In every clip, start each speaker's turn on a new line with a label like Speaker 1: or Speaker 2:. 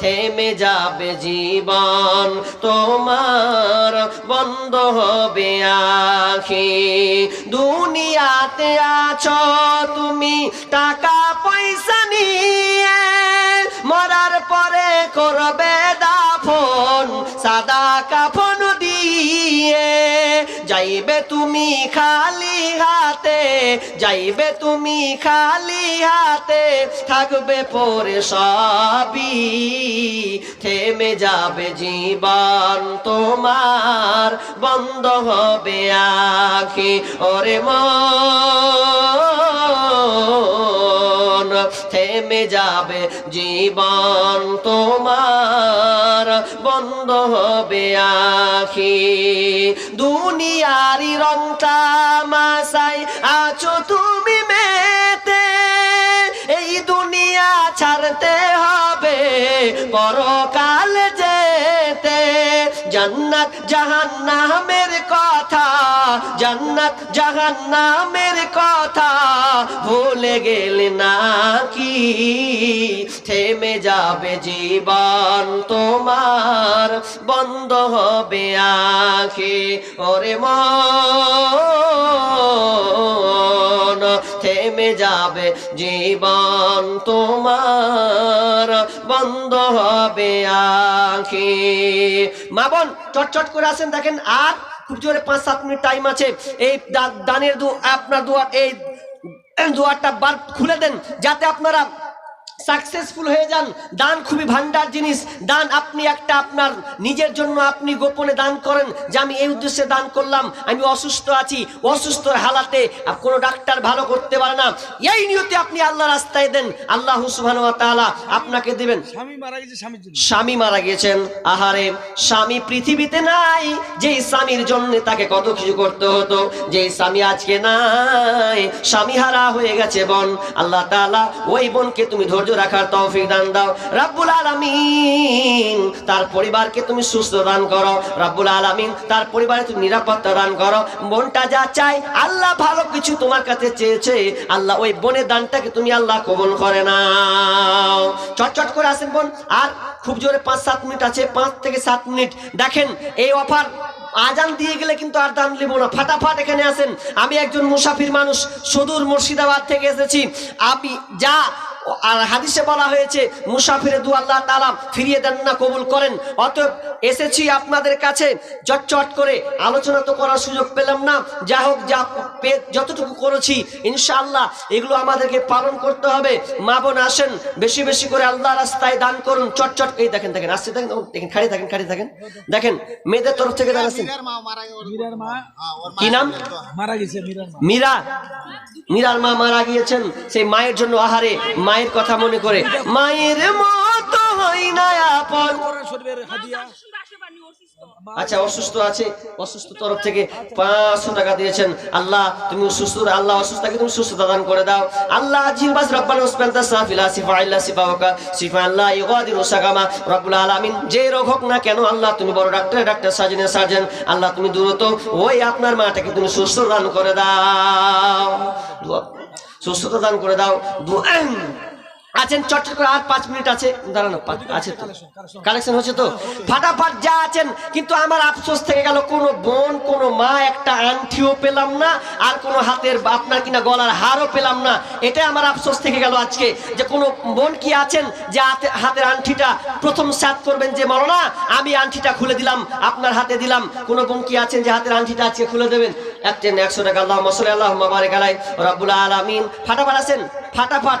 Speaker 1: থেমে যাবে জীবন, তোমার বন্ধ হবে আখি। দুনিয়াতে আছো, তুমি টাকা পয়সা নিয়ে মরার পরে করবে দাফন, সাদা কাফন দিয়ে। যাইবে তুমি খালি হাতে, যাইবে তুমি খালি হাতে, থাকবে পরে সবই। থেমে যাবে জীবন তোমার, বন্ধ হবে আখি। ওরে মন, থেমে যাবে জীবন তোমার, বন্ধ হবে আখি। দুনিয়ারি রং মাসাই আছো তুমি পরকাল যেতে, জান্নাত জাহান্নামের কথা, জান্নাত জাহান্নামের কথা ভুলে গেলে নাকি? থেমে যাবে জীবন তোমার, বন্ধ হবে আখি, ওরে মন। থেমে যাবে জীবন তোমার, বন্ধ হবে আখি। মা বোন চটচট করে আসেন, দেখেন, আর খুব জোরে পাঁচ সাত মিনিট টাইম আছে। এই দানের দু আপনার দুয়ার এই দুয়ারটা বার খুলে দেন, যাতে আপনারা সাকসেসফুল হয়ে যান। দান খুবই ভান্ডার জিনিস। দান আপনি একটা আপনার নিজের জন্য আপনি গোপনে দান করেন যে আমি এই উদ্দেশ্যে দান করলাম আমি অসুস্থ আছি অসুস্থ হালাতে কোনো ডাক্তার ভালো করতে পারে না। এই নিয়তে আপনি আল্লাহ রাস্তায় দেন আল্লাহ তাআলা আপনাকে দিবেন।
Speaker 2: স্বামী মারা গেছে
Speaker 1: স্বামী মারা গেছেন আহারে স্বামী পৃথিবীতে নাই যেই স্বামীর জন্য তাকে কত কিছু করতে হতো যে স্বামী আজকে নাই স্বামী হারা হয়ে গেছে বোন। আল্লাহ তাআলা ওই বোনকে তুমি ধৈর্য রাখার তৌফিক দান দাও। রাব্বুল আলামিন, তার পরিবারকে তুমি সুস্থ দান করো। রাব্বুল আলামিন, তার পরিবারে তুমি নিরাপত্তা দান করো। বোনটা যা চাই আল্লাহ ভালো কিছু তোমার কাছে চেয়েছে। আল্লাহ ওই বোনের দানটাকে তুমি আল্লাহ কবুল করে নাও। চটচট করে আসেন বোন। আর খুব জোরে পাঁচ, সাত মিনিট আছে। পাঁচ থেকে সাত মিনিট। দেখেন, এই অফার আজান দিয়ে গেলে কিন্তু আর দাম নেব না। ফাটাফাট এখানে আসেন। আমি একজন মুসাফির মানুষ। সুদূর মুর্শিদাবাদ থেকে এসেছি। আমি যা আর হাদিসে বলা হয়েছে মুসাফিরে দু আল্লাহ তালা ফিরিয়ে দেন না কবুল করেন। অতএব এসেছি আপনাদের কাছে চটচট করে আলোচনা তো করার সুযোগ পেলাম না। যা হোক যা যতটুকু করেছি ইনশাআল্লাহ এগুলো আমাদেরকে পালন করতে হবে। মা বোন আসেন বেশি বেশি করে আল্লাহ রাস্তায় দান করুন চটচট এই দেখেন দেখেন আসছে দেখেন দেখেন খাড়ি থাকেন খাড়ি থাকেন দেখেন মেয়েদের তরফ থেকে দাঁড়াচ্ছেন কি নাম?
Speaker 2: মারা গেছে
Speaker 1: মীরা? মীরার মা মারা গিয়েছেন সেই মায়ের জন্য আহারে মায়ের কথা মনে করে। মায়ের মতো হই না আপন।
Speaker 2: শরীরের হাদিয়া।
Speaker 1: আচ্ছা অসুস্থ আছে? অসুস্থ তরফ থেকে পাঁচশো টাকা দিয়েছেন। আল্লাহ, তুমি সুস্থ আল্লাহ অসুস্থতাকে তুমি সুস্থতা দান করে দাও। আল্লাহ জিলবাস রব্বানা উসমানতা সাফিলা সিফা ইল্লা সিফা ওকা সিফা আল্লাহ ইগাদিরু সাকামা রব্বুল আলামিন। যে রোগ হোক না কেন, আল্লাহ, তুমি বড় ডাক্তার ডাক্তার সার্জনের সার্জন। আল্লাহ, তুমি দ্রুত ওই আপনার মাটাকে তুমি সুস্থ দান করে দাও। সুস্থতা দান করে দাও। দু- আছেন চটচট করে আর পাঁচ মিনিট আছে। দাঁড়ানো আছে তো। কালেকশন হচ্ছে তো। ফাটাফাট যা আছেন কিন্তু আমার আফসোস থেকে গেল কোনো বোন কোনো মা একটা আংটিও পেলাম না আর কোনো হাতের আপনার কিনা গলার হারও পেলাম না। এটাই আমার আফসোস থেকে গেল আজকে যে কোনো বোন কি আছেন যে হাতে হাতের আংটিটা প্রথম সাত করবেন যে মরনা আমি আংটিটা খুলে দিলাম আপনার হাতে দিলাম। কোনো বোন কি আছেন যে হাতের আংটিটা আজকে খুলে দেবেন? একটা একশো টাকা আল্লাহ মসলে আল্লাহ মাবারে গালাই রাব্বুল আলামিন। ফাটাফাট আছেন ফাটাফাট।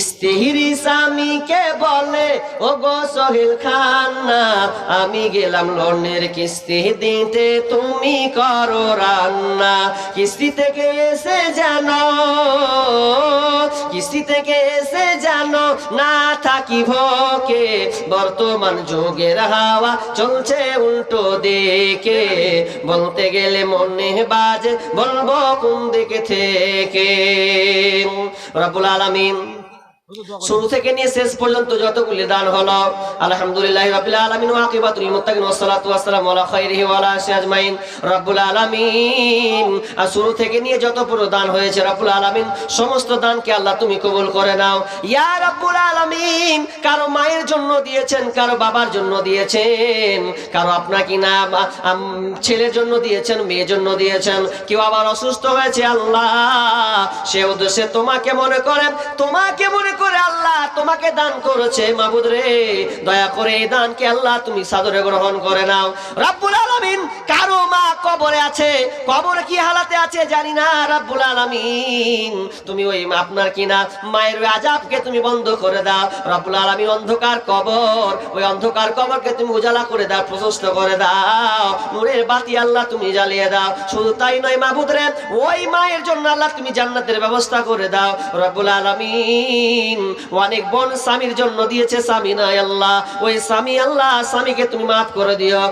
Speaker 1: স্ত্রী স্বামীকে বলে ও গো সহিল খান্না আমি গেলাম লোনের কিস্তি দিতে, তুমি করো রান্না। কিস্তি থেকে এসে জানো কিস্তি থেকে এসে জানো না থাকি ভোকে, বর্তমান যুগের হাওয়া চলছে উল্টো দিকে। বলতে গেলে মনে বাজে, বলব কোন দিকে থেকে? রব্বুল আলামিন শুরু থেকে নিয়ে শেষ পর্যন্ত যতগুলি দান হলো, আলহামদুলিল্লাহ রাব্বিল আলামিন ওয়া আকিবাতুল মুত্তাকিন ওয়া সালাতু ওয়া সালামু আলা খাইরিহি ওয়া আলা আজমাইন। রব্বুল আলামিন, আর শুরু থেকে নিয়ে যত পুরো দান হয়েছে রব্বুল আলামিন, সমস্ত দানকে আল্লাহ তুমি কবুল করে নাও। ইয়া রব্বুল আলামিন, কারও মায়ের জন্য দিয়েছেন, কারও বাবার জন্য দিয়েছেন, কারও আপনার কি না ছেলের জন্য দিয়েছেন, মেয়ের জন্য দিয়েছেন। কেউ আবার অসুস্থ হয়েছে, আল্লাহ, সে উদ্দেশ্যে তোমাকে মনে করেন, তোমাকে মনে করে আল্লাহ তোমাকে দান করেছে মাবুদ রে। দয়া করে এই দানকে আল্লাহ তুমি সাদরে গ্রহণ করে নাও। রাব্বুল আলামিন কারও মা কবরে আছে? কবরে কি হালাতে আছে জানি না, রাব্বুল আলামিন। তুমি ওই আপনার কি না মায়ের আজাবকে তুমি বন্ধ করে দাও। রাব্বুল আলামিন অন্ধকার কবর, ওই অন্ধকার কবরকে তুমি উজালা করে দাও, প্রশস্ত করে দাও। নূরের বাতি আল্লাহ তুমি জ্বালিয়ে দাও। শুধু তাই নয় মাহবুদ রে, ওই মায়ের জন্য আল্লাহ তুমি জান্নাতের ব্যবস্থা করে দাও। রব্বুল আলামিন, অনেক বোন স্বামীর জন্য দিয়েছে স্বামী নাই আল্লাহ। ওই স্বামী আল্লাহ, স্বামীকে তুমি মাফ করে দিও।